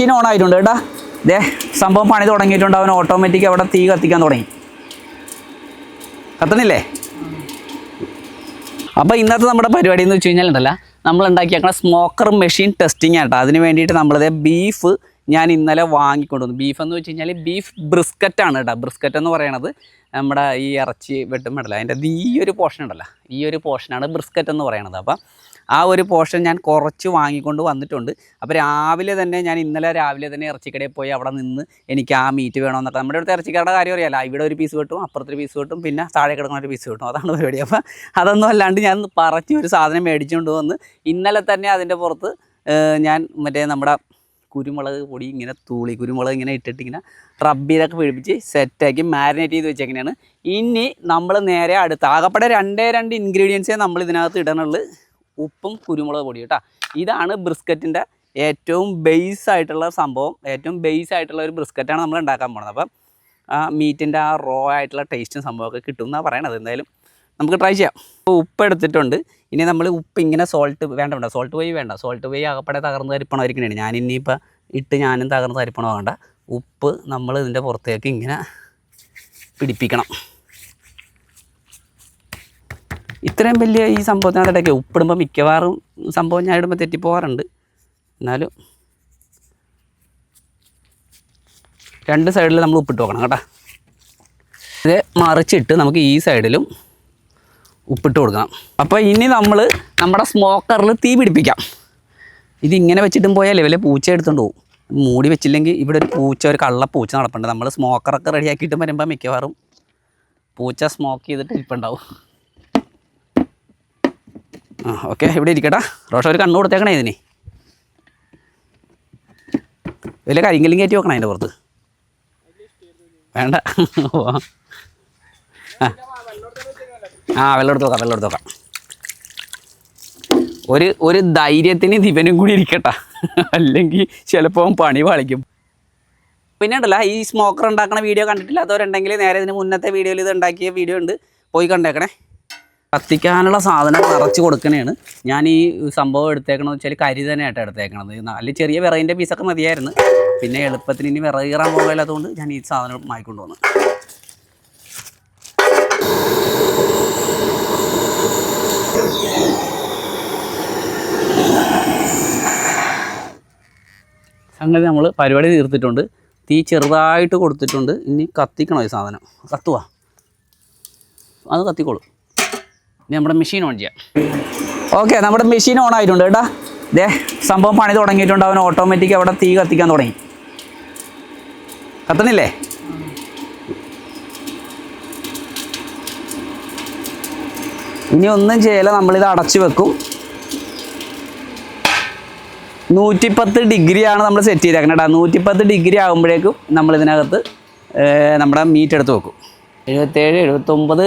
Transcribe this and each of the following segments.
Machine on ആയിട്ടുണ്ട് കേട്ടാ. ദേ സംഭവം പണി തുടങ്ങിയിട്ടുണ്ട്. അവൻ ഓട്ടോമാറ്റിക് അവിടെ തീ കത്തിക്കാൻ തുടങ്ങി. കത്തുന്നില്ലേ? അപ്പോൾ ഇന്നത്തെ നമ്മുടെ പരിപാടി എന്ന് വെച്ച് കഴിഞ്ഞാൽ ഉണ്ടല്ല നമ്മൾ ഉണ്ടാക്കിയേക്കണ സ്മോക്കർ മെഷീൻ ടെസ്റ്റിംഗ് ആട്ടോ. അതിന് വേണ്ടിയിട്ട് നമ്മളത് ബീഫ് ഞാൻ ഇന്നലെ വാങ്ങിക്കൊണ്ടുവന്നു. ബീഫ് എന്ന് വെച്ച് കഴിഞ്ഞാൽ ബീഫ് ബ്രിസ്ക്കറ്റ് ആണ് കേട്ടോ. ബ്രിസ്ക്കറ്റ് എന്ന് പറയണത് നമ്മുടെ ഈ ഇറച്ചി വെട്ടുമ്പോഴല്ല അതിന്റെ അത് ഈ ഒരു പോർഷൻ ഉണ്ടല്ലോ. ഈ ഒരു പോർഷനാണ് ബ്രിസ്ക്കറ്റ് എന്ന് പറയണത്. അപ്പം ആ ഒരു പോർഷൻ ഞാൻ കുറച്ച് വാങ്ങിക്കൊണ്ട് വന്നിട്ടുണ്ട്. അപ്പോൾ രാവിലെ തന്നെ ഞാൻ ഇന്നലെ രാവിലെ തന്നെ ഇറച്ചിക്കടയിൽ പോയി അവിടെ നിന്ന് എനിക്ക് ആ മീറ്റ് വേണമെന്നൊക്കെ നമ്മുടെ അടുത്ത് ഇറച്ചിക്കടയുടെ കാര്യം അറിയാലോ. ഇവിടെ ഒരു പീസ് കിട്ടും അപ്പുറത്തൊരു പീസ് കിട്ടും പിന്നെ താഴെ കിടക്കുന്ന ഒരു പീസ് കിട്ടും. അതാണ് പരിപാടി. അപ്പോൾ അതൊന്നും അല്ലാണ്ട് ഞാൻ പറത്തി ഒരു സാധനം മേടിച്ചുകൊണ്ട് വന്ന് ഇന്നലെ തന്നെ അതിന്റെ പുറത്ത് ഞാൻ മറ്റേ നമ്മുടെ കുരുമുളക് പൊടി ഇങ്ങനെ തൂളി കുരുമുളക് ഇങ്ങനെ ഇട്ടിട്ട് ഇങ്ങനെ റബ്ബിലൊക്കെ പിടിപ്പിച്ച് സെറ്റാക്കി മാരിനേറ്റ് ചെയ്ത് വെച്ചേക്കണെയാണ് ഇനി നമ്മൾ നേരെ അടുത്ത് ആകപ്പെടെ രണ്ടേ രണ്ട് ഇൻഗ്രീഡിയൻസേ നമ്മൾ ഇതിനകത്ത് ഇടണുള്ളൂ ഉപ്പും കുരുമുളക് പൊടി കേട്ടോ. ഇതാണ് ബ്രിസ്ക്കറ്റിന്റെ ഏറ്റവും ബേസ് ആയിട്ടുള്ള സംഭവം. ഏറ്റവും ബേസ് ആയിട്ടുള്ള ഒരു ബ്രിസ്ക്കറ്റാണ് നമ്മൾ ഉണ്ടാക്കാൻ പോകുന്നത് അപ്പം ആ മീറ്റിന്റെ ആ റോ ആയിട്ടുള്ള ടേസ്റ്റും സംഭവമൊക്കെ കിട്ടും എന്നാണ് പറയണത്. എന്തായാലും നമുക്ക് ട്രൈ ചെയ്യാം. ഇപ്പോൾ ഉപ്പ് എടുത്തിട്ടുണ്ട്. ഇനി നമ്മൾ ഉപ്പ് ഇങ്ങനെ സോൾട്ട് വേണ്ട വേണ്ട. സോൾട്ട് വൈ വേണ്ട. സോൾട്ട് വൈ അകപ്പടെ തകർന്ന് തരിപ്പണമായിരിക്കണേ ഞാൻ ഇനിയിപ്പോൾ ഇട്ട് ഞാനും തകർന്ന് തരിപ്പണം വേണ്ട ഉപ്പ് നമ്മൾ ഇതിന്റെ പുറത്തേക്ക് ഇങ്ങനെ പിടിപ്പിക്കണം. ഇത്രയും വലിയ ഈ സംഭവത്തിനകത്തിടയ്ക്ക് ഉപ്പിടുമ്പോൾ മിക്കവാറും സംഭവം ഞാൻ ഇടുമ്പോൾ തെറ്റിപ്പോകാറുണ്ട് എന്നാലും രണ്ട് സൈഡിൽ നമ്മൾ ഉപ്പിട്ട് നോക്കണം കേട്ടോ. ഇത് മറിച്ചിട്ട് നമുക്ക് ഈ സൈഡിലും ഉപ്പിട്ട് കൊടുക്കണം. അപ്പോൾ ഇനി നമ്മൾ നമ്മുടെ സ്മോക്കറിൽ തീ പിടിപ്പിക്കാം. ഇതിങ്ങനെ വെച്ചിട്ടും പോയാൽ വല്ല പൂച്ച എടുത്തുകൊണ്ട് പോകും മൂടി വെച്ചില്ലെങ്കിൽ ഇവിടെ ഒരു പൂച്ച ഒരു കള്ള പൂച്ച നടപ്പുണ്ട്. നമ്മൾ സ്മോക്കറൊക്കെ റെഡിയാക്കിയിട്ട് വരുമ്പോൾ മിക്കവാറും പൂച്ച സ്മോക്ക് ചെയ്തിട്ട് ഇരിപ്പുണ്ടാവും. ആ ഓക്കെ ഇവിടെ ഇരിക്കട്ടാ റോഷ ഒരു കണ്ണ് കൊടുത്തേക്കണേ ഇതിന്. വലിയ കരിങ്കലും കയറ്റി വെക്കണം അതിന്റെ പുറത്ത്. വേണ്ട. ആ. വെള്ളം എടുത്ത് നോക്കാം വെള്ളം എടുത്ത് നോക്കാം ഒരു ഒരു ധൈര്യത്തിന് ദിവനും കൂടി ഇരിക്കട്ടെ. അല്ലെങ്കിൽ ചിലപ്പോൾ പണി പാളിക്കും. പിന്നെ ഉണ്ടല്ല ഈ സ്മോക്കർ ഉണ്ടാക്കുന്ന വീഡിയോ കണ്ടിട്ടില്ല? അതോരുണ്ടെങ്കിൽ നേരെ ഇതിന് മുന്നത്തെ വീഡിയോയിൽ ഇത് ഉണ്ടാക്കിയ വീഡിയോ ഉണ്ട്. പോയി കണ്ടേക്കണേ. കത്തിക്കാനുള്ള സാധനം നിറച്ച് കൊടുക്കണേണ്. ഞാൻ ഈ സംഭവം എടുത്തേക്കണമെന്ന് വെച്ചാൽ കരി തന്നെയായിട്ട് എടുത്തേക്കണത്. നല്ല ചെറിയ വിറകിന്റെ പീസൊക്കെ മതിയായിരുന്നു. പിന്നെ എളുപ്പത്തിന് ഇനി വിറക് കയറാൻ പോകില്ലാത്തതുകൊണ്ട് ഞാൻ ഈ സാധനം മായിക്കൊണ്ട് വന്നു. സംഗതി നമ്മൾ പരിപാടി തീർത്തിട്ടുണ്ട്. തീ ചെറുതായിട്ട് കൊടുത്തിട്ടുണ്ട്. ഇനി കത്തിക്കണോ ഈ സാധനം? കത്തുവാ. അത് കത്തിക്കോളും. നമ്മുടെ മെഷീൻ ഓൺ ചെയ്യാം. ഓക്കെ നമ്മുടെ മെഷീൻ ഓൺ ആയിട്ടുണ്ട് കേട്ടോ. ദേ സംഭവം പണി തുടങ്ങിയിട്ടുണ്ട്. അവൻ ഓട്ടോമാറ്റിക് അവിടെ തീ കത്തിക്കാൻ തുടങ്ങി. കത്തണില്ലേ? ഇനി ഒന്നും ചെയ്യല നമ്മളിത് അടച്ചു വെക്കും. നൂറ്റിപ്പത്ത് ഡിഗ്രിയാണ് നമ്മൾ സെറ്റ് ചെയ്തേക്കുന്നത് കേട്ടോ. നൂറ്റിപ്പത്ത് ഡിഗ്രി ആകുമ്പോഴേക്കും നമ്മൾ ഇതിനകത്ത് നമ്മുടെ മീറ്റ് എടുത്ത് വെക്കും. എഴുപത്തേഴ് എഴുപത്തൊമ്പത്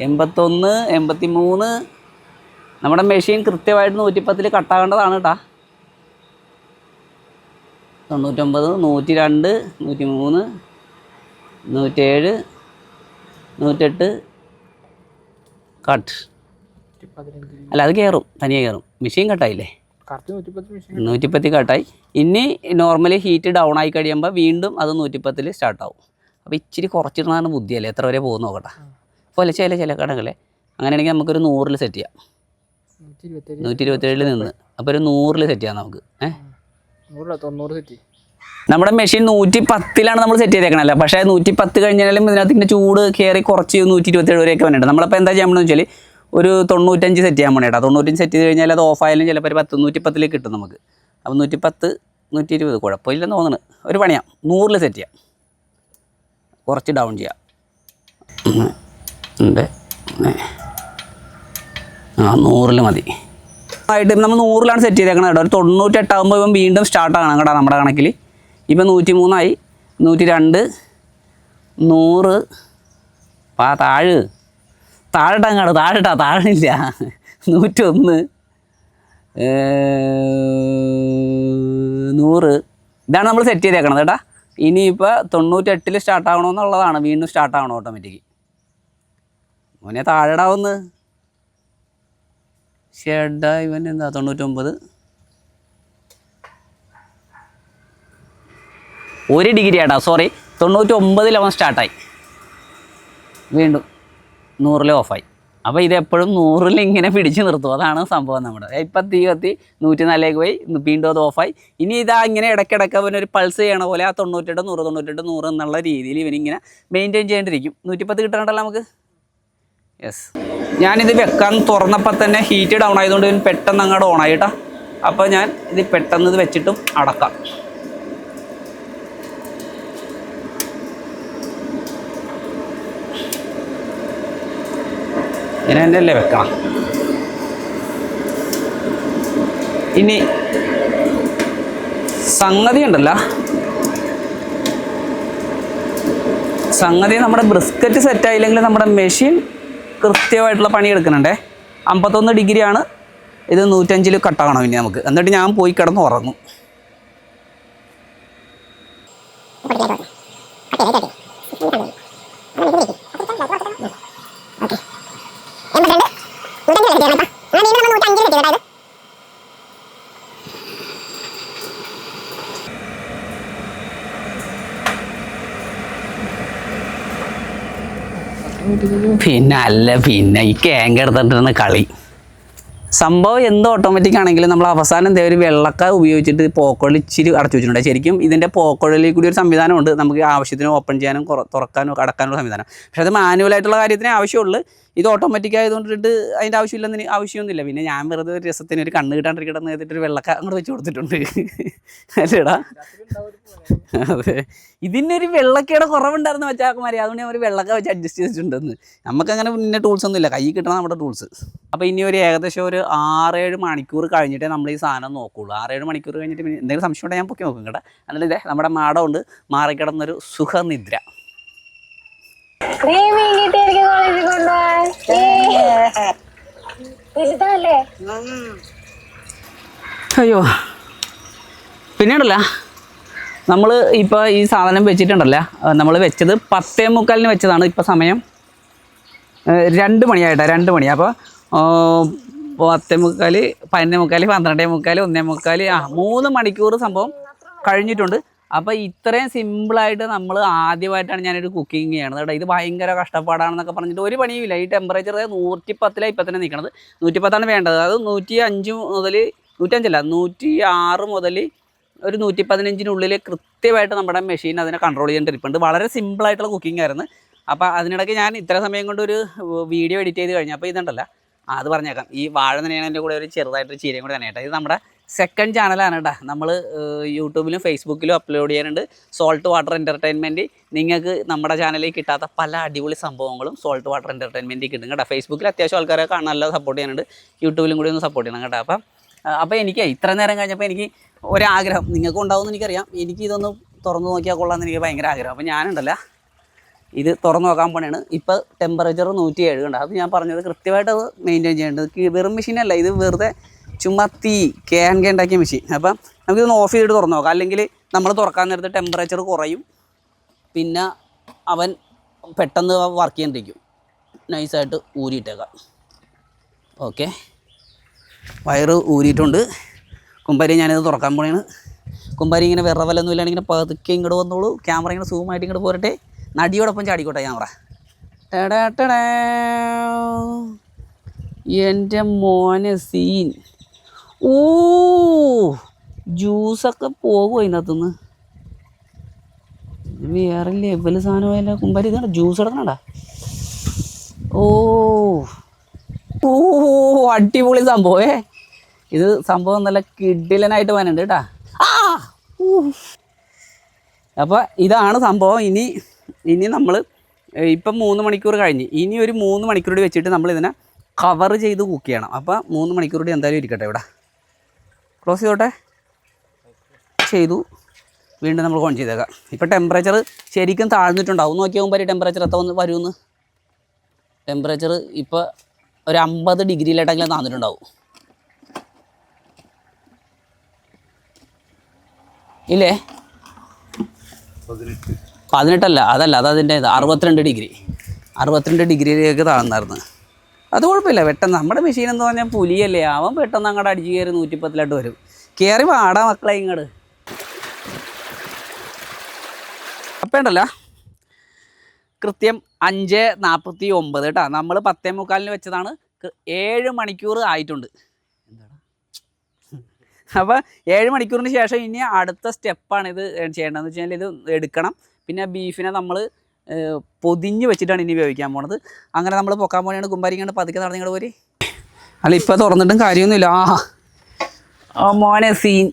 എൺപത്തൊന്ന് എൺപത്തി മൂന്ന് നമ്മുടെ മെഷീൻ കൃത്യമായിട്ട് നൂറ്റിപ്പത്തിൽ കട്ടാകേണ്ടതാണ് കേട്ടാ തൊണ്ണൂറ്റൊമ്പത് നൂറ്റി രണ്ട് നൂറ്റി മൂന്ന് നൂറ്റേഴ് നൂറ്റെട്ട് കട്ട് അല്ല അത് കയറും തനിയെ കയറും മെഷീൻ കട്ടായില്ലേ നൂറ്റിപ്പത്തി കട്ടായി ഇനി നോർമലി ഹീറ്റ് ഡൗൺ ആയി കഴിയുമ്പോൾ വീണ്ടും അത് നൂറ്റിപ്പത്തിൽ സ്റ്റാർട്ടാവും അപ്പോൾ ഇച്ചിരി കുറച്ചിടുന്നതാണ് ബുദ്ധിയല്ലേ? എത്ര വരെ പോകുന്നു നോക്കട്ടെ. പോലെ ചില ചില കടകളെ അങ്ങനെയാണെങ്കിൽ നമുക്കൊരു നൂറിൽ സെറ്റ് ചെയ്യാം. നൂറ്റി ഇരുപത്തേഴ് നൂറ്റി ഇരുപത്തേഴിൽ നിന്ന്. അപ്പോൾ ഒരു നൂറിൽ സെറ്റ് ചെയ്യാം നമുക്ക്. ഏഹ് നൂറില്ല തൊണ്ണൂറ് സെറ്റ് നമ്മുടെ മെഷീൻ നൂറ്റി പത്തിലാണ് നമ്മൾ സെറ്റ് ചെയ്തേക്കണല്ലോ? പക്ഷേ നൂറ്റി പത്ത് കഴിഞ്ഞാലും ഇതിനകത്ത് ഇങ്ങനെ ചൂട് കയറി കുറച്ച് നൂറ്റി ഇരുപത്തേഴ് വരെയൊക്കെ വന്നിട്ടുണ്ട്. നമ്മളിപ്പോൾ എന്താ ചെയ്യാൻ പറ്റുന്നത് വെച്ചാൽ ഒരു തൊണ്ണൂറ്റഞ്ച് സെറ്റ് ചെയ്യാൻ പോണേട്ടാ. തൊണ്ണൂറ്റഞ്ച് സെറ്റ് ചെയ്ത് കഴിഞ്ഞാൽ അത് ഓഫായാലും ചിലപ്പോൾ ഒരു പത്ത് നൂറ്റി പത്തിലേക്ക് കിട്ടും നമുക്ക്. അപ്പോൾ നൂറ്റി പത്ത് നൂറ്റി ഇരുപത് കുഴപ്പമില്ലെന്ന് തോന്നുന്നു ഒരു പണിയാം. നൂറിൽ സെറ്റ് ചെയ്യാം. കുറച്ച് ഡൗൺ ചെയ്യാം. മൂന്ന്. ആ നൂറിൽ മതി. ആയിട്ട് നമ്മൾ നൂറിലാണ് സെറ്റ് ചെയ്തേക്കണത് കേട്ടോ. ഒരു തൊണ്ണൂറ്റെട്ടാകുമ്പോൾ ഇപ്പം വീണ്ടും സ്റ്റാർട്ടാണ് കേട്ടോ നമ്മുടെ കണക്കിൽ. ഇപ്പം നൂറ്റി മൂന്നായി നൂറ്റി രണ്ട് നൂറ്. പാ താഴ്. താഴെട്ടങ്ങാട് താഴെട്ടാ. താഴില്ല നൂറ്റൊന്ന്. നൂറ്. ഇതാണ് നമ്മൾ സെറ്റ് ചെയ്തേക്കണത് കേട്ടാ. ഇനിയിപ്പോൾ തൊണ്ണൂറ്റെട്ടിൽ സ്റ്റാർട്ട് ആവണമെന്നുള്ളതാണ് വീണ്ടും സ്റ്റാർട്ട് ആവണം ഓട്ടോമാറ്റിക് മോനെ താഴെടാവുന്ന് ഷെഡ ഇവൻ എന്താ തൊണ്ണൂറ്റൊമ്പത്. ഒരു ഡിഗ്രി ആട്ടാ സോറി തൊണ്ണൂറ്റി ഒമ്പതിൽ അവൻ സ്റ്റാർട്ടായി. വീണ്ടും നൂറിൽ ഓഫായി. അപ്പോൾ ഇതെപ്പോഴും നൂറിൽ ഇങ്ങനെ പിടിച്ചു നിർത്തും. അതാണ് സംഭവം നമ്മുടെ. ഇപ്പം തീ കത്തി നൂറ്റി നാലിലേക്ക് പോയി വീണ്ടും അത് ഓഫായി. ഇനി ഇതാ ഇങ്ങനെ ഇടയ്ക്കിടയ്ക്ക് അവനൊരു പൾസ് ചെയ്യണ പോലെ ആ തൊണ്ണൂറ്റെട്ട് നൂറ് തൊണ്ണൂറ്റെട്ട് നൂറ് എന്നുള്ള രീതിയിൽ ഇവനിങ്ങനെ മെയിന്റെയിൻ ചെയ്യേണ്ടിരിക്കും. നൂറ്റിപ്പത്ത് കിട്ടണമല്ലോ നമുക്ക്. യെസ് ഞാനിത് വെക്കാൻ തുറന്നപ്പോൾ തന്നെ ഹീറ്റ് ഡൗൺ ആയതുകൊണ്ട് ഇതിന് പെട്ടെന്ന് അങ്ങോട്ട് ഓൺ ആയിട്ടാ അപ്പോൾ ഞാൻ ഇത് പെട്ടെന്ന് ഇത് വെച്ചിട്ടും അടക്കാം. ഇങ്ങനെ തന്നെയല്ലേ വെക്കണം. ഇനി സംഗതി ഉണ്ടല്ല. സംഗതി നമ്മുടെ ബ്രിസ്ക്കറ്റ് സെറ്റായില്ലെങ്കിൽ നമ്മുടെ മെഷീൻ കൃത്യമായിട്ടുള്ള പണി എടുക്കുന്നുണ്ടേ. അമ്പത്തൊന്ന് ഡിഗ്രിയാണ് ഇത് നൂറ്റഞ്ചിൽ കട്ടാകണം ഇനി നമുക്ക്. എന്നിട്ട് ഞാൻ പോയി കിടന്ന് ഉറങ്ങും. പിന്നെ അല്ല പിന്നെ ഈ കേങ്ക എടുത്തിട്ടിരുന്ന കളി. സംഭവം എന്ത് ഓട്ടോമാറ്റിക് ആണെങ്കിലും നമ്മൾ അവസാനം എന്താ ഒരു വെള്ളക്ക ഉപയോഗിച്ചിട്ട് പോക്കോളിൽ ഇച്ചിരി അടച്ചു വെച്ചിട്ടുണ്ട്. ശരിക്കും ഇതിന്റെ പോക്കോളിൽ കൂടി ഒരു സംവിധാനമുണ്ട്. നമുക്ക് ആവശ്യത്തിന് ഓപ്പൺ ചെയ്യാനും തുറക്കാനും അടക്കാനുള്ള സംവിധാനം. പക്ഷേ അത് മാനുവലായിട്ടുള്ള കാര്യത്തിന് ആവശ്യമുള്ളൂ. ഇത് ഓട്ടോമാറ്റിക് ആയതുകൊണ്ടിട്ട് അതിന്റെ ആവശ്യമില്ലെന്ന് ആവശ്യമൊന്നുമില്ല. പിന്നെ ഞാൻ വെറുതെ ഒരു രസത്തിന് ഒരു കണ്ണ് കിട്ടാണ്ടിരിക്കട്ടെ എന്ന് ചെയ്തിട്ട് ഒരു വെള്ളക്ക അങ്ങോട്ട് വെച്ച് കൊടുത്തിട്ടുണ്ട്. അല്ലേടാ? അതെ. ഇതിനൊരു വെള്ളക്കയുടെ കുറവുണ്ടായിരുന്നു വെച്ചാക്കുമാരി അതുകൊണ്ട് ഞാൻ ഒരു വെള്ളക്ക വെച്ച് അഡ്ജസ്റ്റ് ചെയ്തിട്ടുണ്ടെന്ന്. നമുക്കങ്ങനെ പിന്നെ ടൂൾസ് ഒന്നുമില്ല. കൈ കിട്ടണം നമ്മുടെ ടൂൾസ് അപ്പോൾ ഇനി ഒരു ഏകദേശം ഒരു ആറേഴ് മണിക്കൂർ കഴിഞ്ഞിട്ടേ നമ്മൾ ഈ സാധനം നോക്കുള്ളൂ. ആറേഴ് മണിക്കൂർ കഴിഞ്ഞിട്ട് എന്തെങ്കിലും സംശയം ഉണ്ടെങ്കിൽ ഞാൻ പൊക്കി നോക്കും കേട്ടോ. അല്ലെങ്കിൽ നമ്മുടെ മാടമുണ്ട്. മാറിക്കിടന്നൊരു സുഖനിദ്ര. നീ മീൻ കിട്ടി എനിക്ക് കോളേജിൽ കൊണ്ടുപോവാൻ ഇഷ്ടമല്ലേ അയ്യോ. പിന്നീടല്ല നമ്മൾ ഇപ്പോൾ ഈ സാധനം വെച്ചിട്ടുണ്ടല്ല നമ്മൾ വെച്ചത് പത്തേ മുക്കാലിന് വെച്ചതാണ് ഇപ്പോൾ സമയം രണ്ട് മണിയായിട്ടാ രണ്ട് മണി. അപ്പോൾ പത്തേ മുക്കാൽ പതിനൊന്നേ മുക്കാൽ പന്ത്രണ്ടേ മുക്കാൽ ഒന്നേ മുക്കാൽ ആ മൂന്ന് മണിക്കൂർ സംഭവം കഴിഞ്ഞിട്ടുണ്ട്. അപ്പോൾ ഇത്രയും സിമ്പിളായിട്ട് നമ്മൾ ആദ്യമായിട്ടാണ് ഞാനൊരു കുക്കിംഗ് ചെയ്യണത് കേട്ടോ. ഇത് ഭയങ്കര കഷ്ടപ്പാടാണെന്നൊക്കെ പറഞ്ഞിട്ട് ഒരു പണിയുമില്ല. ഈ ടെമ്പറേച്ചർ നൂറ്റി പത്തിലാണ് ഇപ്പം തന്നെ നിൽക്കണത് നൂറ്റി പത്താണ് വേണ്ടത്. അത് നൂറ്റി അഞ്ച് മുതൽ നൂറ്റഞ്ചല്ല നൂറ്റി ആറ് മുതൽ ഒരു നൂറ്റി പതിനഞ്ചിനുള്ളിൽ കൃത്യമായിട്ട് നമ്മുടെ മെഷീൻ അതിനെ കൺട്രോൾ ചെയ്യേണ്ടിരിപ്പുണ്ട് വളരെ സിമ്പിളായിട്ടുള്ള കുക്കിംഗ് ആയിരുന്നു. അപ്പോൾ അതിനിടയ്ക്ക് ഞാൻ ഇത്ര സമയം കൊണ്ട് ഒരു വീഡിയോ എഡിറ്റ് ചെയ്ത് കഴിഞ്ഞു. അപ്പോൾ ഇതുണ്ടല്ല. അത് പറഞ്ഞേക്കാം. ഈ വാഴ തന്നെയാണ് കൂടെ ഒരു ചെറുതായിട്ടൊരു ചീരയും കൂടെ തന്നെ കേട്ടോ ഇത് നമ്മുടെ സെക്കൻഡ് ചാനലാണ് കേട്ടോ നമ്മൾ യൂട്യൂബിലും ഫേസ്ബുക്കിലും അപ്ലോഡ് ചെയ്യാനുണ്ട്. സോൾട്ട് വാട്ടർ എന്റർടൈൻമെന്റ് നിങ്ങൾക്ക് നമ്മുടെ ചാനലിൽ കിട്ടാത്ത പല അടിപൊളി സംഭവങ്ങളും സോൾട്ട് വാട്ടർ എന്റർടൈൻമെന്റ് കിട്ടും കേട്ടോ. ഫേസ്ബുക്കിൽ അത്യാവശ്യം ആൾക്കാരെ നല്ല സപ്പോർട്ട് ചെയ്യാനുണ്ട്. യൂട്യൂബിലും കൂടി ഒന്ന് സപ്പോർട്ട് ചെയ്യണം കേട്ടോ. അപ്പം അപ്പോൾ എനിക്ക് ഇത്ര നേരം കഴിഞ്ഞപ്പോൾ എനിക്ക് ഒരാഗ്രഹം. നിങ്ങൾക്ക് ഉണ്ടാവുമെന്ന് എനിക്കറിയാം. എനിക്ക് ഇതൊന്ന് തുറന്നു നോക്കിയാൽ കൊള്ളാമെന്ന് എനിക്ക് ഭയങ്കര ആഗ്രഹം. അപ്പോൾ ഞാനുണ്ടല്ല. ഇത് തുറന്നു നോക്കാൻ പണിയാണ് ഇപ്പോൾ ടെമ്പറേച്ചർ നൂറ്റി ഏഴ് കണ്ട? അത് ഞാൻ പറഞ്ഞത് കൃത്യമായിട്ട് അത് മെയിന്റെയിൻ ചെയ്യേണ്ടത് വെറും മെഷീനല്ല ഇത് വെറുതെ ചുമ്മാ തീ ഉണ്ടാക്കിയ മെഷീൻ അപ്പം നമുക്കിതൊന്ന് ഓഫ് ചെയ്തിട്ട് തുറന്നു നോക്കാം. അല്ലെങ്കിൽ നമ്മൾ തുറക്കാൻ നേരത്ത് ടെമ്പറേച്ചർ കുറയും. പിന്നെ അവൻ പെട്ടെന്ന് വർക്ക് ചെയ്യാണ്ടിരിക്കും. നൈസായിട്ട് ഊരിയിട്ടേക്കാം. ഓക്കെ വയറ് ഊരിയിട്ടുണ്ട്. കുമ്പാരി ഞാനിത് തുറക്കാൻ പോണേണ്. കുമ്പാരി ഇങ്ങനെ വേറെ വല്ലൊന്നും ഇല്ലാണ്ട് ഇങ്ങനെ പതുക്കെ ഇങ്ങോട്ട് വന്നോളൂ. ക്യാമറ ഇങ്ങനെ സൂമായിട്ട് ഇങ്ങോട്ട് പോരട്ടെ. നടിയോടൊപ്പം ചാടിക്കോട്ടെ ക്യാമറ ടടാ. എന്റെ മോനെ സീൻ ഓ ജ്യൂസൊക്കെ പോകുമോ അതിനകത്തുനിന്ന് വേറെ ലെവൽ സാധനമായല്ലോ കുമ്പാരി ഇതാണ് ജ്യൂസ് എടുക്കണടാ ഓ ഓ അടിപൊളി സംഭവേ ഇത് സംഭവം നല്ല കിഡിലനായിട്ട് വനുണ്ട് കേട്ടാ. ആ അപ്പോൾ ഇതാണ് സംഭവം ഇനി ഇനി നമ്മൾ ഇപ്പം മൂന്ന് മണിക്കൂർ കഴിഞ്ഞ്. ഇനി ഒരു മൂന്ന് മണിക്കൂർ വെച്ചിട്ട് നമ്മൾ ഇതിനെ കവർ ചെയ്ത് കുക്ക് ചെയ്യണം. അപ്പോൾ മൂന്ന് മണിക്കൂർ എന്തായാലും ഇരിക്കട്ടെ ഇവിടെ. ക്ലോസ് ചെയ്തോട്ടെ. ചെയ്തു. വീണ്ടും നമ്മൾ ഓൺ ചെയ്തേക്കാം. ഇപ്പോൾ ടെമ്പറേച്ചർ ശരിക്കും താഴ്ന്നിട്ടുണ്ടാവും. നോക്കിയാൽ മുമ്പ് ടെമ്പറേച്ചർ എത്ര വന്ന് വരുമെന്ന് ടെമ്പറേച്ചർ ഇപ്പോൾ ഒരു അമ്പത് ഡിഗ്രിയിലായിട്ടെങ്കിലും താഴ്ന്നിട്ടുണ്ടാവും ഇല്ലേ? പതിനെട്ടല്ല അതല്ല അതതിന്റെ അറുപത്തിരണ്ട് ഡിഗ്രി. അറുപത്തിരണ്ട് ഡിഗ്രിയിലേക്ക് താഴ്ന്നായിരുന്നു അത് കുഴപ്പമില്ല. പെട്ടെന്ന് നമ്മുടെ മെഷീൻ എന്ന് പറഞ്ഞാൽ പുലിയല്ലേ? അവൻ പെട്ടെന്ന് അങ്ങോട്ട് അടിച്ച് കയറി നൂറ്റിപ്പത്തിലോട്ട് വരും. കയറി വാടാ മക്കളെ ഇങ്ങോട്ട് അപ്പം ഉണ്ടല്ല. കൃത്യം അഞ്ച് നാൽപ്പത്തി ഒമ്പത് കേട്ടോ. നമ്മൾ പത്തേ മുക്കാലിന് വെച്ചതാണ്. ഏഴ് മണിക്കൂർ ആയിട്ടുണ്ട്. അപ്പോൾ ഏഴ് മണിക്കൂറിന് ശേഷം ഇനി അടുത്ത സ്റ്റെപ്പാണ് ഇത് ചെയ്യേണ്ടതെന്ന് വെച്ച് കഴിഞ്ഞാൽ ഇത് എടുക്കണം. പിന്നെ ബീഫിനെ നമ്മൾ പൊതിഞ്ഞ് വെച്ചിട്ടാണ് ഇനി ഉപയോഗിക്കാൻ പോണത്. അങ്ങനെ നമ്മൾ പൊക്കാൻ പോണെയാണ് കുമ്പാരിക്കാണ്ട് പതുക്കെ നടന്നിങ്ങോട്ട് പോരി. അല്ല ഇപ്പോൾ തുറന്നിട്ടും കാര്യമൊന്നുമില്ല. ആ ആ മോനെ സീൻ.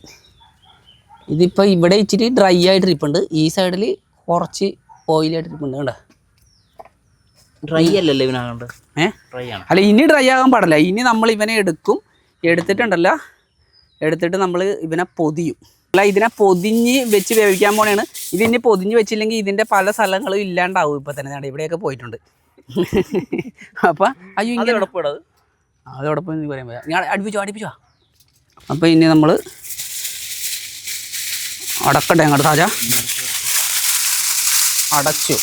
ഇതിപ്പോ ഇവിടെ ഇച്ചിരി ഡ്രൈ ആയിട്ട് ഇരിപ്പുണ്ട്. ഈ സൈഡിൽ കുറച്ച് ഓയിലായിട്ട് ഇരിപ്പുണ്ട് കണ്ടോ? ഡ്രൈ അല്ലല്ലോ ഇവനാകണ്ട് ഏ? ഡ്രൈ ആണ്. അല്ല ഇനി ഡ്രൈ ആകാൻ പാടില്ല. ഇനി നമ്മൾ ഇവനെ എടുക്കും. എടുത്തിട്ടുണ്ടല്ല. എടുത്തിട്ട് നമ്മൾ ഇവനെ പൊതിയും. അല്ല ഇതിനെ പൊതിഞ്ഞ് വെച്ച് വേവിക്കാൻ പോണെയാണ് ഇതിനെ പൊതിഞ്ഞ് വെച്ചില്ലെങ്കിൽ ഇതിന്റെ പല സ്ഥലങ്ങളും ഇല്ലാണ്ടാവും ഇപ്പം തന്നെ. ഇവിടെയൊക്കെ പോയിട്ടുണ്ട്. അപ്പം അയ്യോ ഇങ്ങനെ അതോടൊപ്പം നീ പറയാൻ പറ്റാ ഞാൻ അടുപ്പിച്ചോ അടുപ്പിച്ചോ? അപ്പോൾ ഇനി നമ്മൾ അടക്കട്ടെ അങ്ങോട്ട് താജ. അടച്ചു.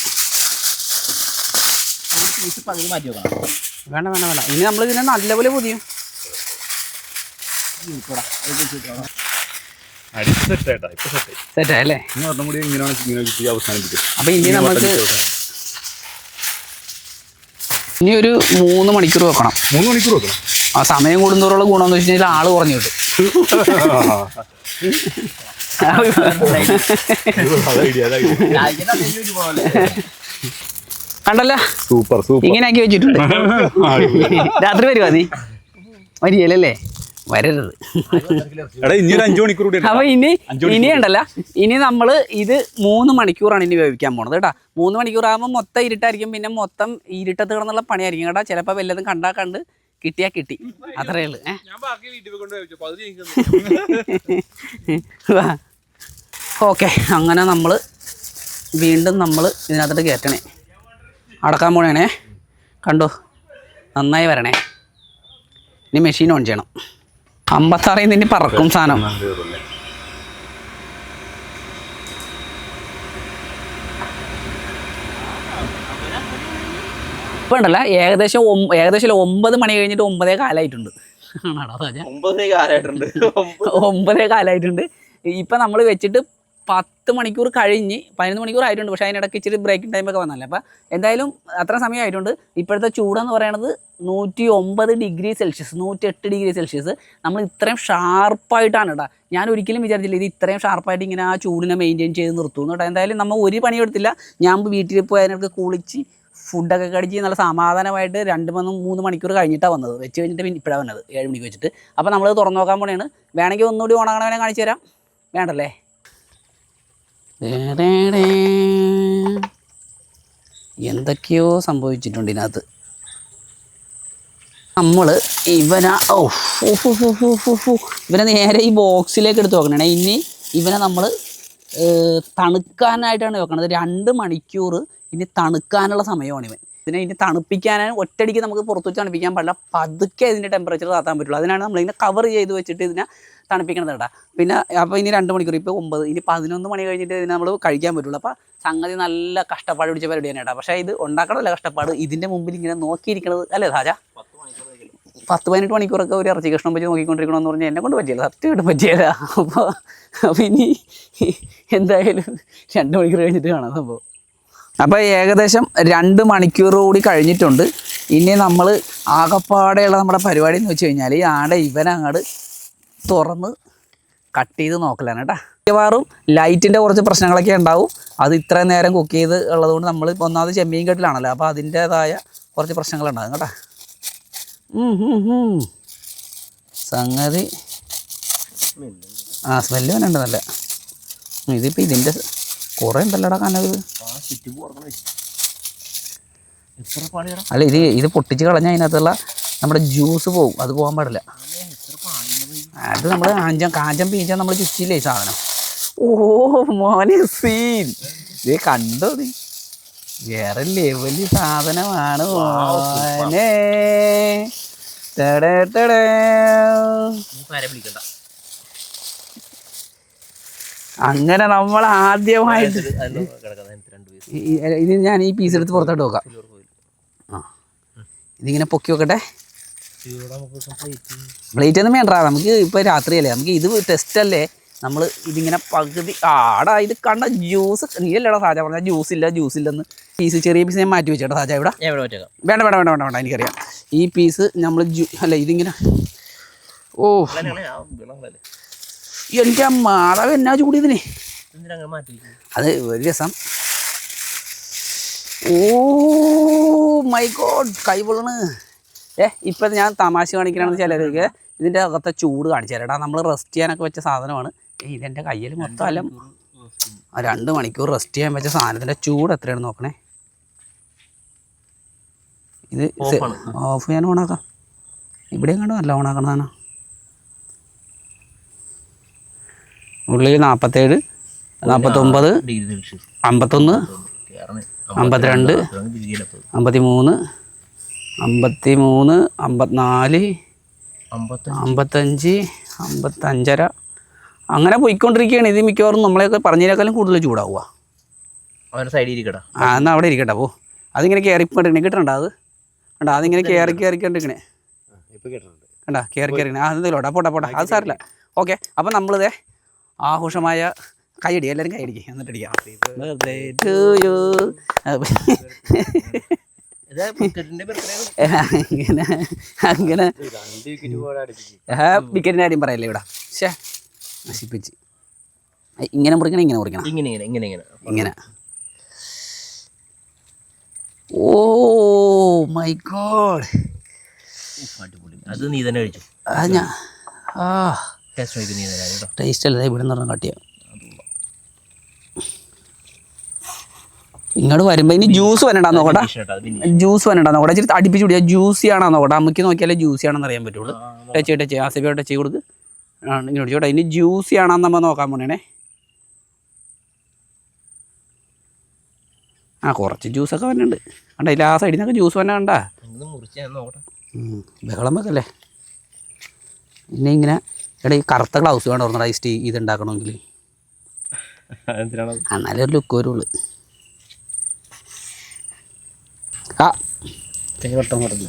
വേണ്ട വേണ്ട വേണ്ട. ഇനി നമ്മൾ ഇതിനെ നല്ലപോലെ പൊതിയും. ഇനി ഇനി നമുക്ക് ഇനി ഒരു മൂന്ന് മണിക്കൂർ വെക്കണം. മൂന്ന് മണിക്കൂർ വെക്കണം. ആ സമയം കൂടുന്നതോടുള്ള ഗുണം എന്ന് വെച്ചാൽ ആൾ കുറഞ്ഞു കിട്ടും. കണ്ടല്ലോ? Super super. ഇങ്ങനെ ആക്കി വെച്ചിട്ടുണ്ട്. രാത്രി വരുവാ നീ വരികയല്ലേ? വരരുത്. എടാ ഇനി ഒരു അഞ്ചു മണിക്കൂർ കൂടി ഉണ്ട്. അപ്പൊ ഇനി ഇനി ഉണ്ടല്ല. ഇനി നമ്മൾ ഇത് മൂന്ന് മണിക്കൂറാണ് ഇനി വേവിക്കാൻ പോണത് കേട്ടാ. മൂന്ന് മണിക്കൂർ ആകുമ്പോൾ മൊത്തം ഇരുട്ടായിരിക്കും. പിന്നെ മൊത്തം ഇരുട്ടത്ത് കിടന്നുള്ള പണിയായിരിക്കും കേട്ടാ. ചിലപ്പോൾ വല്ലതും കണ്ടാ കണ്ട് കിട്ടിയാ കിട്ടി. അത്രേ ഉള്ളു. ഓക്കെ. അങ്ങനെ നമ്മൾ വീണ്ടും നമ്മൾ ഇതിനകത്തോട്ട് കയറ്റണേ. അടക്കാൻ പോണേണേ. കണ്ടോ? നന്നായി വരണേ. ഇനി മെഷീൻ ഓൺ ചെയ്യണം. അമ്പത്താറിൽ നിന്ന് പറക്കും സാധനം. ഇപ്പം ഉണ്ടല്ല ഏകദേശം ഏകദേശം ഒമ്പത് മണി കഴിഞ്ഞിട്ട് ഒമ്പതേ ആണോടാ സാജ? ഒമ്പത് കാലമായിട്ടുണ്ട് ഒമ്പതേ കാലമായിട്ടുണ്ട് ഇപ്പം നമ്മൾ വെച്ചിട്ട് പത്ത് മണിക്കൂർ കഴിഞ്ഞ് പതിനൊന്ന് മണിക്കൂർ ആയിട്ടുണ്ട്. പക്ഷേ അതിനിടയ്ക്ക് ഇച്ചിരി ബ്രേക്കിംഗ് ടൈമൊക്കെ വന്നല്ലേ അപ്പോൾ എന്തായാലും അത്ര സമയമായിട്ടുണ്ട് ഇപ്പോഴത്തെ ചൂടെന്ന് പറയുന്നത് നൂറ്റി ഒമ്പത് ഡിഗ്രി സെൽഷ്യസ് നൂറ്റി എട്ട് ഡിഗ്രി സെൽഷ്യസ് നമ്മൾ ഇത്രയും ഷാർപ്പായിട്ടാണ് കേട്ടോ. ഞാൻ ഒരിക്കലും വിചാരിച്ചില്ല ഇത് ഇത്രയും ഷാർപ്പായിട്ട് ഇങ്ങനെ ആ ചൂടിനെ മെയിന്റെയിൻ ചെയ്ത് നിർത്തും കേട്ടോ. എന്തായാലും നമ്മൾ ഒരു പണിയെടുത്തില്ല ഞാൻ വീട്ടിൽ പോയി അതിനൊക്കെ കുളിച്ച് ഫുഡൊക്കെ കഴിച്ച് നല്ല സമാധാനമായിട്ട് രണ്ട് മൂന്ന് മൂന്ന് മണിക്കൂർ കഴിഞ്ഞിട്ടാണ് വന്നത്. വെച്ച് കഴിഞ്ഞിട്ട് പിന്നെ ഇപ്പോഴാണ് വന്നത്. ഏഴ് മണിക്ക് വെച്ചിട്ട്. അപ്പോൾ നമ്മൾ തുറന്നു നോക്കാൻ പോണെയാണ് വേണമെങ്കിൽ ഒന്നുകൂടി ഓണാകണവനെ കാണിച്ചു തരാം. വേണ്ടല്ലേ. എന്തൊക്കെയോ സംഭവിച്ചിട്ടുണ്ട് ഇതിനകത്ത് നമ്മൾ ഇവനെ ഓ. ഇവനെ നേരെ ഈ ബോക്സിലേക്ക് എടുത്ത് വെക്കണേ ഇനി ഇവനെ നമ്മൾ തണുക്കാനായിട്ടാണ് വെക്കണത് രണ്ട് മണിക്കൂർ ഇനി തണുക്കാനുള്ള സമയമാണ് ഇവൻ ഇതിനെ ഇനി തണുപ്പിക്കാനാണ് ഒറ്റടിക്ക് നമുക്ക് പുറത്തു വെച്ച് തണുപ്പിക്കാൻ പാടില്ല. പതുക്കെ ഇതിന്റെ ടെമ്പറേച്ചർ താത്താൻ പറ്റുള്ളൂ. അതിനാണ് നമ്മളിങ്ങനെ കവർ ചെയ്ത് വെച്ചിട്ട് ഇതിനെ തണുപ്പിക്കണത് കേട്ടോ. പിന്നെ അപ്പോൾ ഇനി രണ്ട് മണിക്കൂർ ഇപ്പോൾ ഒമ്പത് ഇനി പതിനൊന്ന് മണി കഴിഞ്ഞിട്ട് ഇതിനെ നമ്മൾ കഴിക്കാൻ പറ്റുള്ളൂ. അപ്പോൾ സംഗതി നല്ല കഷ്ടപ്പാട് പിടിച്ച പരിപാടിയാണ് കേട്ടോ. പക്ഷേ ഇത് ഉണ്ടാക്കണമല്ല കഷ്ടപ്പാട്. ഇതിന്റെ മുമ്പിൽ ഇങ്ങനെ നോക്കിയിരിക്കണത് അല്ലേ സാജ പത്ത് പതിനെട്ട് മണിക്കൂറൊക്കെ ഒരു ഇറച്ചി കഷ്ണം വെച്ച് നോക്കിക്കൊണ്ടിരിക്കണമെന്ന് പറഞ്ഞാൽ എന്നെ കൊണ്ട് പറ്റിയില്ല. സത്യമായിട്ട് പറ്റിയില്ല. അപ്പോൾ അപ്പോൾ ഇനി എന്തായാലും രണ്ട് മണിക്കൂർ കഴിഞ്ഞിട്ട് കാണാം സംഭവം. അപ്പോൾ ഏകദേശം രണ്ട് മണിക്കൂർ കൂടി കഴിഞ്ഞിട്ടുണ്ട്. ഇനി നമ്മൾ ആകപ്പാടെയുള്ള നമ്മുടെ പരിപാടി എന്ന് വെച്ച് കഴിഞ്ഞാൽ ഈ ആടെ ഇവനങ്ങോട്ട് തുറന്ന് കട്ട് ചെയ്ത് നോക്കലാണ് കേട്ടോ. മിക്കവാറും ലൈറ്റിന്റെ കുറച്ച് പ്രശ്നങ്ങളൊക്കെ ഉണ്ടാവും. അത് ഇത്രയും നേരം കുക്ക് ചെയ്ത് ഉള്ളതുകൊണ്ട് നമ്മൾ ഇപ്പോൾ ഒന്നാമത് ചെമ്മീൻ കെട്ടിലാണല്ലോ. അപ്പോൾ അതിന്റേതായ കുറച്ച് പ്രശ്നങ്ങളുണ്ടാകും കേട്ടോ. സംഗതി ആ സ്മെല്ല് ഉണ്ട് നല്ല. ഇതിപ്പോൾ ഇതിന്റെ കുറേ ഉണ്ടല്ലോടാ കനവ്. അല്ല ഇത് ഇത് പൊട്ടിച്ച് കളഞ്ഞാൽ അതിനകത്തുള്ള നമ്മുടെ ജ്യൂസ് പോകും അത് പോകാൻ പാടില്ല. അത് നമ്മൾ ആഞ്ചം കാഞ്ചം പീഞ്ചം നമ്മൾ ചുറ്റിയില്ലേ ഈ സാധനം. ഓ മോനെ സീൻ. ഇത് കണ്ടോ നീ? വേറെ ലെവൽ സാധനമാണ് മോനെ. ടടേ ടടേ. വിളിക്കണ്ട അങ്ങനെ നമ്മൾ ആദ്യമായിട്ട് ഇത് ഞാൻ ഈ പീസ് എടുത്ത് പുറത്തോട്ട് നോക്കാം. ആ. ഇതിങ്ങനെ പൊക്കി വെക്കട്ടെ? പ്ലേറ്റ് ഒന്നും വേണ്ട നമുക്ക് ഇപ്പോൾ രാത്രിയല്ലേ? നമുക്ക് ഇത് ടെസ്റ്റ് അല്ലേ? നമ്മൾ ഇതിങ്ങനെ പകുതി ആടാ ഇത് കണ്ട ജ്യൂസ് നീ അല്ലടാ സാജ പറഞ്ഞ ജ്യൂസ് ഇല്ല ജ്യൂസ് ഇല്ലെന്ന്. പീസ് ചെറിയ പീസ് ഞാൻ മാറ്റി വെച്ചേട്ടാ സാജ ഇവിടെ. വേണ്ട വേണ്ട വേണ്ട വേണ്ട വേണ്ട എനിക്കറിയാം. ഈ പീസ് നമ്മൾ ജ്യൂ അല്ല ഇതിങ്ങനെ ഓ. അങ്ങനെ അമ്മ എന്റെ മാതാവ് എന്നാ ചൂടിയതിനെ? അത് ഒരു രസം. ഓ മൈ ഗോഡ് ഏ ഇപ്പം ഞാൻ തമാശ കാണിക്കണമെന്ന് ചിലർക്ക് ഇതിന്റെ അകത്തെ ചൂട് കാണിച്ചു തരാം. നമ്മൾ റെസ്റ്റ് ചെയ്യാനൊക്കെ വെച്ച സാധനമാണ്. ഇതെന്റെ കയ്യിൽ മൊത്തം അല്ല ആ രണ്ട് മണിക്കൂർ റെസ്റ്റ് ചെയ്യാൻ വെച്ച സാധനത്തിന്റെ ചൂട് എത്രയാണ് നോക്കണേ? ഇത്. ഓഫ് ചെയ്യാൻ ഓണാക്കാം. ഇവിടെയും കണ്ടോ നല്ല ഓണാക്കണതാണ് ഉള്ളിൽ നാൽപ്പത്തേഴ് നാൽപ്പത്തൊമ്പത് അമ്പത്തൊന്ന് അമ്പത്തിരണ്ട് അമ്പത്തി മൂന്ന് അമ്പത്തി മൂന്ന് അമ്പത്തിനാല് അമ്പത്തഞ്ച്. അമ്പത്തഞ്ച് അമ്പത്തഞ്ചര. അങ്ങനെ പോയിക്കൊണ്ടിരിക്കുകയാണ്. ഇത് മിക്കവാറും നമ്മളെയൊക്കെ പറഞ്ഞതിനേക്കാളും കൂടുതൽ ചൂടാവുക. അവരുടെ സൈഡിൽ ഇരിക്കട്ടെ ആ എന്നാൽ അവിടെ ഇരിക്കട്ടെ പോ. അതിങ്ങനെ കയറി കൊണ്ടിരിക്കണേ കിട്ടണ്ട അത്? കണ്ടാ അതിങ്ങനെ കയറി കയറി കൊണ്ടിരിക്കണേ കണ്ടാ കയറി കയറി ആ എന്തെങ്കിലും പോട്ടെ പോട്ടെ. അത് സാറില്ല ഓക്കെ അപ്പം നമ്മളിതേ ആഘോഷമായ കൈയടി എല്ലാവരും കൈയടിക്ക്. എന്നിട്ട് അടിക്കാം Birthday to you. ഇതാ അങ്ങനെ അങ്ങനെ. വിക്കറ്റിന്റെ കാര്യം പറയല്ലേ ഇവിടെ? ശേ നശിപ്പിച്ച്. ഇങ്ങനെ മുറിക്കണം ഇങ്ങനെ മുറിക്കണം. ഇങ്ങനെ ഇങ്ങനെ ഇങ്ങനെ ഇങ്ങനെ. ഇങ്ങനെ. Oh my god. അത് നീ തന്നെ കഴിച്ചു? ആ ഞാൻ ആ. ടേസ്റ്റ് നോക്കി നീ തന്നെ കേട്ടോ ടേസ്റ്റ് അല്ലേ ഇവിടെ നിന്ന് കട്ടിയ ഇങ്ങോട്ട് വരുമ്പോൾ ഇനി ജ്യൂസ് വരണ്ടാന്ന് നോക്കട്ടെ കേട്ടോ ജ്യൂസ് വരണ്ടാന്ന് നോക്കട്ടെ ഇച്ചിരി അടിപ്പിച്ച് കുടിയാ ജ്യൂസി ആണോ നോക്കട്ടെ അമ്മയ്ക്ക് നോക്കിയാലേ ജ്യൂസി ആണെന്ന് അറിയാൻ പറ്റുള്ളൂ. ടച്ച് ചെയ്യട്ടെ ടച്ച് ആസിബിയോ ടച്ച് ചെയ്ത് കൊടുക്ക്. ഇങ്ങോട്ട് ചോട്ടെ ഇനി ജ്യൂസി ആണോന്ന് നമ്മൾ നോക്കാൻ പോണേ ആ കുറച്ച് ജ്യൂസൊക്കെ വരുന്നുണ്ട് കണ്ട? ഇല്ല ആ സൈഡിൽ നിന്നൊക്കെ ജ്യൂസ് വന്നെ കണ്ടാ. ബഹളം വെക്കല്ലേ. പിന്നെ ഇങ്ങനെ എടാ ഈ കറുത്ത ഗ്ലൗസ് വേണം ഓർന്നടാ ഈ സ്റ്റീ ഇത് ഉണ്ടാക്കണമെങ്കിൽ എന്നാലേ ഒരു ലുക്ക് വരുള്ളൂ. ആ. വട്ടം പറഞ്ഞു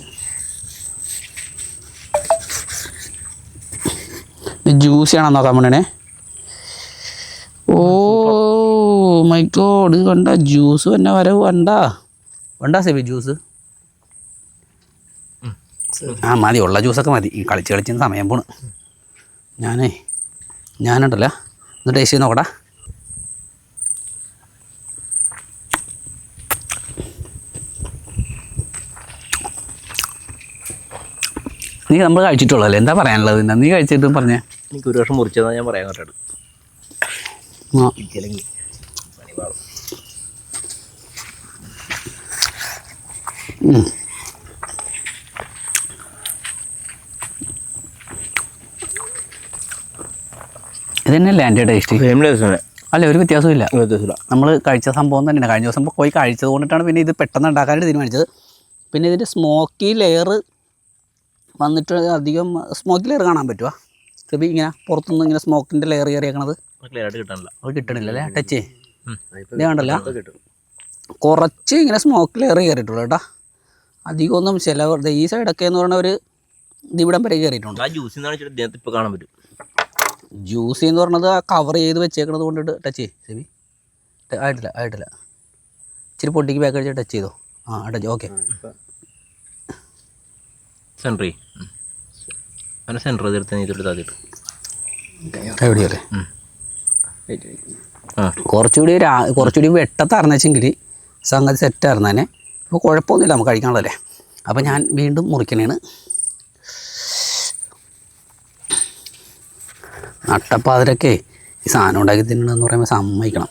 ജ്യൂസ് ആണോ ഓ മൈ ഗോഡ് കണ്ട ജ്യൂസ് തന്നെ വരവ് വേണ്ട. വേണ്ട സെബി ജ്യൂസ് ആ മതി ഉള്ള ജ്യൂസൊക്കെ മതി. ഈ കളിച്ച് കളിച്ചിന് സമയം പോണ്. ഞാനേ ഞാനുണ്ടല്ലോ. ഒന്ന് ടേസ്റ്റ് ചെയ്ത് നോക്കടാ. നീ നമ്മൾ കഴിച്ചിട്ടുള്ളല്ലേ എന്താ പറയാനുള്ളത് പിന്നെ നീ കഴിച്ചിട്ട് പറഞ്ഞേ. എനിക്ക് ഒരു വർഷം മുറിച്ചതാ ഞാൻ പറയാൻ പറ്റുള്ളൂ ആ. ലാൻഡേഡ് തന്നെയല്ലേ എന്റെ ടേസ്റ്റ് അല്ല ഒരു വ്യത്യാസമില്ല നമ്മൾ കഴിച്ച സംഭവം തന്നെയാണ്. കഴിഞ്ഞ ദിവസം പോയി കഴിച്ചത് കൊണ്ടിട്ടാണ് പിന്നെ ഇത് പെട്ടെന്ന് ഉണ്ടാക്കാനായിട്ട് തീരുമാനിച്ചത്. പിന്നെ ഇതിന്റെ സ്മോക്കി ലെയർ വന്നിട്ട് അധികം സ്മോക്കി ലെയർ കാണാൻ പറ്റുമോ ചെബി ഇങ്ങനെ പുറത്തുനിന്ന് ഇങ്ങനെ സ്മോക്കിന്റെ ലെയർ കയറിയേക്കണത് ക്ലിയർ ആയിട്ട് കിട്ടണില്ല അത് കിട്ടണില്ലല്ലേ ടച്ച് ഇത് കണ്ടല്ലോ. കുറച്ച് ഇങ്ങനെ സ്മോക്ക് ലെയർ കയറിയിട്ടുള്ളൂ കേട്ടോ. അധികമൊന്നും ചില ഈ സൈഡൊക്കെ എന്ന് പറഞ്ഞ ഒരു ഇതിവിടം വരെ കയറിയിട്ടുണ്ട്. ആ ജ്യൂസ് നിന്നാണ് ഇപ്പോൾ കാണാൻ പറ്റും. ജ്യൂസ് എന്ന് പറഞ്ഞത് ആ കവർ ചെയ്ത് വെച്ചേക്കണത് കൊണ്ടിട്ട് ടച്ച് ചെയ്യേ സെബി. ടെ- ആയിട്ടില്ല ആയിട്ടില്ല. ഇച്ചിരി പൊട്ടിക്ക് ബാക്ക് അടിച്ച് ടച്ച് ചെയ്തോ? ആ ടച്ച് ഓക്കെ സെൻട്രി അങ്ങനെ സെന്റർ തീർത്ത് നീ ഇതെടുത്ത് ആദ്യമായിട്ട് എവിടെയല്ലേ ആ. കുറച്ചുകൂടി രാ കുറച്ചുകൂടി വെട്ടത്തറിഞ്ഞെങ്കിൽ സംഗതി സെറ്റ് സെറ്റായിരുന്നേനെ ഇപ്പോൾ കുഴപ്പമൊന്നുമില്ല നമുക്ക് കഴിക്കാനുള്ളതല്ലേ അപ്പോൾ ഞാൻ വീണ്ടും മുറിക്കണേണ്. നട്ടപ്പാതിരൊക്കെ ഈ സാധനം ഉണ്ടാക്കി തിന്നണമെന്ന് പറയുമ്പോൾ സമ്മതിക്കണം.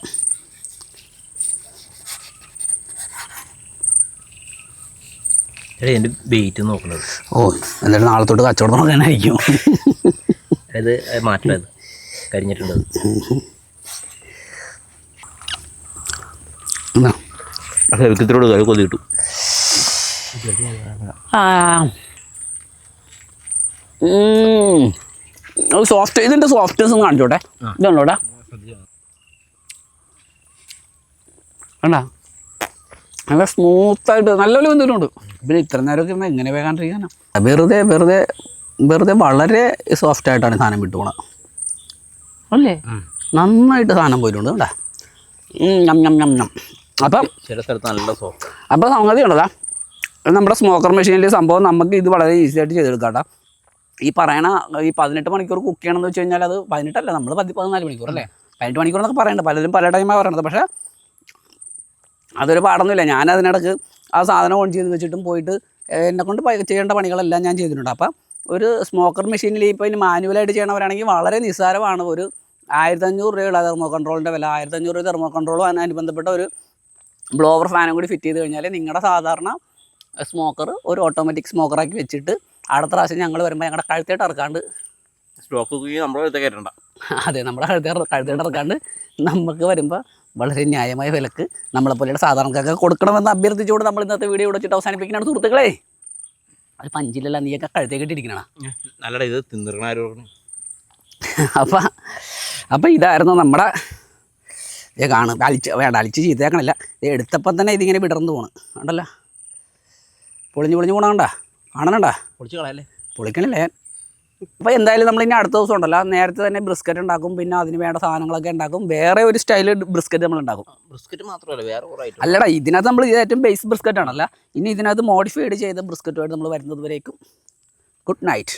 എന്റെ വെയിറ്റ് നോക്കുന്നത്. ഓ എന്തായാലും നാളെ തൊട്ട് കച്ചവടം നോക്കാനായിരിക്കും അത്. എന്നാ. പക്ഷേ എനിക്ക് ഇത്തിരി ആ കൊതി കിട്ടും. സോഫ്റ്റ് ഇതിന്റെ സോഫ്റ്റ്നെസ് ഒന്ന് കാണിച്ചോട്ടെ? ഇതുണ്ടോടെ കണ്ടാ? നല്ല സ്മൂത്തായിട്ട് നല്ലപോലെ വന്നിട്ടുണ്ട്. പിന്നെ ഇത്ര നേരമൊക്കെ ഇരുന്നാൽ എങ്ങനെ വേകാണ്ടിരിക്കാനാ വെറുതെ വെറുതെ വെറുതെ വളരെ സോഫ്റ്റ് ആയിട്ടാണ് സാധനം വിട്ടുപോണത് അല്ലേ? നന്നായിട്ട് സാധനം പോയിട്ടുണ്ട് കേട്ടാ ഞം ഞം ഞം ഞം അപ്പം ചില സ്ഥലത്ത് നല്ല സോഫ്റ്റ് അപ്പോൾ സംഗതി ഉണ്ടതാ നമ്മുടെ സ്മോക്കർ മെഷീനിൽ സംഭവം നമുക്ക് ഇത് വളരെ ഈസി ആയിട്ട് ചെയ്തെടുക്കാം കേട്ടോ ഈ പറയണ ഈ പതിനെട്ട് മണിക്കൂർ കുക്ക് ചെയ്യണമെന്ന് വെച്ച് കഴിഞ്ഞാൽ അത് പതിനെട്ടല്ല നമ്മൾ പതി പതിനാല് മണിക്കൂർ അല്ലേ? പതിനെട്ട് മണിക്കൂർ എന്നൊക്കെ പറയണ്ട പലരും പല ടൈമാണ് പറയണത്. പക്ഷേ അതൊരു പാടൊന്നുമില്ല. ഞാൻ അതിനിടക്ക് ആ സാധനം ഓൺ ചെയ്ത് വെച്ചിട്ടും പോയിട്ട് എന്നെ കൊണ്ട് പ- ചെയ്യേണ്ട പണികളെല്ലാം ഞാൻ ചെയ്തിട്ടുണ്ട്. അപ്പം ഒരു സ്മോക്കർ മെഷീനിൽ ഇപ്പോൾ ഇനി മാനുവലായിട്ട് ചെയ്യണവരാണെങ്കിൽ വളരെ നിസ്സാരമാണ്. ഒരു ആയിരത്തഞ്ഞൂറ് രൂപയുള്ള തെർമോ കൺട്രോളിന്റെ വില ആയിരത്തഞ്ഞൂറ് രൂപ തെർമോ കൺട്രോളും അതിനനുബന്ധപ്പെട്ട ഒരു ബ്ലോവർ ഫാനും കൂടി ഫിറ്റ് ചെയ്ത് കഴിഞ്ഞാൽ നിങ്ങളുടെ സാധാരണ സ്മോക്കർ ഒരു ഓട്ടോമാറ്റിക് സ്മോക്കറാക്കി വെച്ചിട്ട് അടുത്ത പ്രാവശ്യം ഞങ്ങൾ വരുമ്പോൾ ഞങ്ങളുടെ കഴുത്തേട്ട് ഇറക്കാണ്ട്. സ്റ്റോക്ക് നമ്മുടെ കയറ്റണ്ട. അതെ നമ്മുടെ കഴുത്തേ കഴുത്തേട്ട് ഇറക്കാണ്ട് നമുക്ക് വരുമ്പോൾ വളരെ ന്യായമായ വിലക്ക് നമ്മളെപ്പോലെയുള്ള സാധാരണക്കാർക്ക് കൊടുക്കണമെന്ന് അഭ്യർത്ഥിച്ചുകൊണ്ട് നമ്മൾ ഇന്നത്തെ വീഡിയോ ഇവിടെ വെച്ചിട്ട് അവസാനിപ്പിക്കുന്നതാണ് സുഹൃത്തുക്കളെ അത് പഞ്ചിലല്ല നീയൊക്കെ കഴുത്തേ കെട്ടിയിരിക്കണ. നല്ലടാ ഇത് തിന്നിറങ്ങണ അപ്പം അപ്പം ഇതായിരുന്നു നമ്മുടെ ഇത് കാണും അലിച്ച് വേണ്ട അലിച്ച് ചീത്തയാക്കണില്ല. ഇത് എടുത്തപ്പം തന്നെ ഇതിങ്ങനെ വിടർന്ന് പോണ്. ഉണ്ടല്ലോ പൊളിഞ്ഞ് പൊളിഞ്ഞ് പോണണ്ട കാണണണ്ട? പൊളിച്ച് കളയല്ലേ? പൊളിക്കണില്ലേ? അപ്പോൾ എന്തായാലും നമ്മൾ ഇനി അടുത്ത ദിവസം ഉണ്ടല്ലോ. നേരത്തെ തന്നെ ബ്രിസ്ക്കറ്റ് ഉണ്ടാക്കും. പിന്നെ അതിന് വേണ്ട സാധനങ്ങളൊക്കെ ഉണ്ടാക്കും. വേറെ ഒരു സ്റ്റൈൽ ബ്രിസ്ക്കറ്റ് നമ്മൾ ഉണ്ടാക്കും. ബ്രിസ്ക്കറ്റ് മാത്രമല്ല വേറെ കുറേ അല്ലടാ ഇതിനകത്ത് നമ്മൾ ഇത് ഏറ്റവും ബേസ് ബ്രിസ്ക്കറ്റ് ആണല്ലോ. ഇനി ഇതിനകത്ത് മോഡിഫൈഡ് ചെയ്ത ബ്രിസ്ക്കറ്റുമായിട്ട് നമ്മൾ വരുന്നത് വരേക്കും. Good night